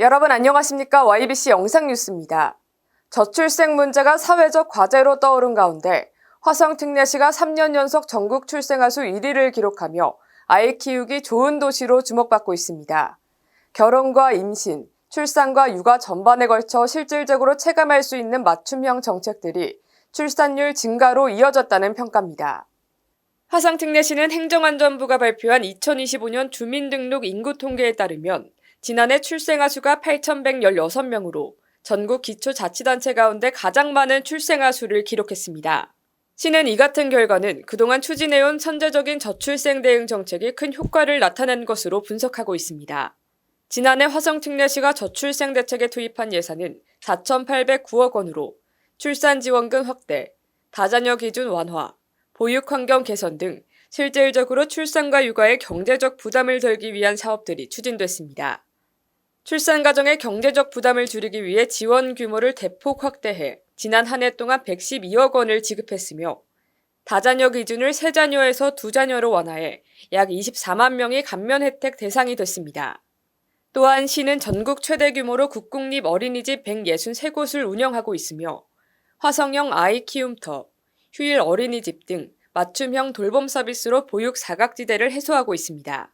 여러분 안녕하십니까? YBC 영상뉴스입니다. 저출생 문제가 사회적 과제로 떠오른 가운데 화성 특례시가 3년 연속 전국 출생아 수 1위를 기록하며 아이 키우기 좋은 도시로 주목받고 있습니다. 결혼과 임신, 출산과 육아 전반에 걸쳐 실질적으로 체감할 수 있는 맞춤형 정책들이 출산율 증가로 이어졌다는 평가입니다. 화성특례시는 행정안전부가 발표한 2025년 주민등록 인구 통계에 따르면 지난해 출생아 수가 8,116명으로 전국 기초자치단체 가운데 가장 많은 출생아 수를 기록했습니다. 시는 이 같은 결과는 그동안 추진해온 선제적인 저출생 대응 정책이 큰 효과를 나타낸 것으로 분석하고 있습니다. 지난해 화성특례시가 저출생 대책에 투입한 예산은 4,809억 원으로 출산 지원금 확대, 다자녀 기준 완화, 보육 환경 개선 등 실질적으로 출산과 육아에 경제적 부담을 덜기 위한 사업들이 추진됐습니다. 출산 가정의 경제적 부담을 줄이기 위해 지원 규모를 대폭 확대해 지난 한 해 동안 112억 원을 지급했으며 다자녀 기준을 세자녀에서 두자녀로 완화해 약 24만 명이 감면 혜택 대상이 됐습니다. 또한 시는 전국 최대 규모로 국공립 어린이집 163곳을 운영하고 있으며 화성형 아이 키움터, 휴일 어린이집 등 맞춤형 돌봄 서비스로 보육 사각지대를 해소하고 있습니다.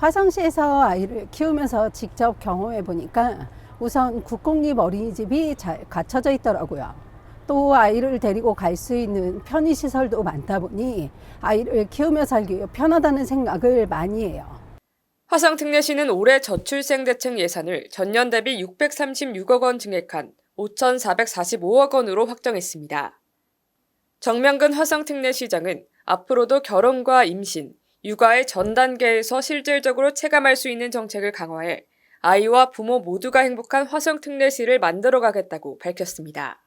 화성시에서 아이를 키우면서 직접 경험해 보니까 우선 국공립 어린이집이 잘 갖춰져 있더라고요. 또 아이를 데리고 갈 수 있는 편의시설도 많다 보니 아이를 키우며 살기 편하다는 생각을 많이 해요. 화성특례시는 올해 저출생 대책 예산을 전년 대비 636억 원 증액한 5,445억 원으로 확정했습니다. 정명근 화성특례시장은 앞으로도 결혼과 임신, 육아의 전 단계에서 실질적으로 체감할 수 있는 정책을 강화해 아이와 부모 모두가 행복한 화성특례시를 만들어 가겠다고 밝혔습니다.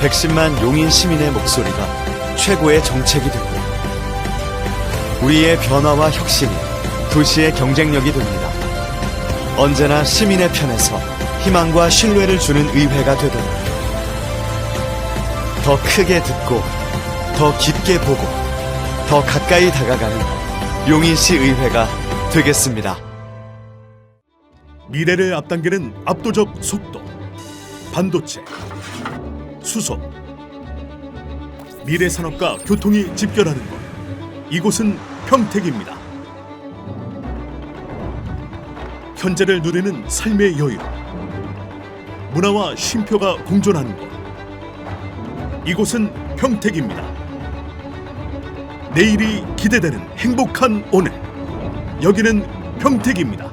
백십만 용인 시민의 목소리가 최고의 정책이 되고 우리의 변화와 혁신이 도시의 경쟁력이 됩니다. 언제나 시민의 편에서 희망과 신뢰를 주는 의회가 되도록 더 크게 듣고 더 깊게 보고 더 가까이 다가가는 용인시 의회가 되겠습니다. 미래를 앞당기는 압도적 속도 반도체 수소 미래 산업과 교통이 집결하는 곳 이곳은 평택입니다. 현재를 누리는 삶의 여유. 문화와 쉼표가 공존하는 곳. 이곳은 평택입니다. 내일이 기대되는 행복한 오늘. 여기는 평택입니다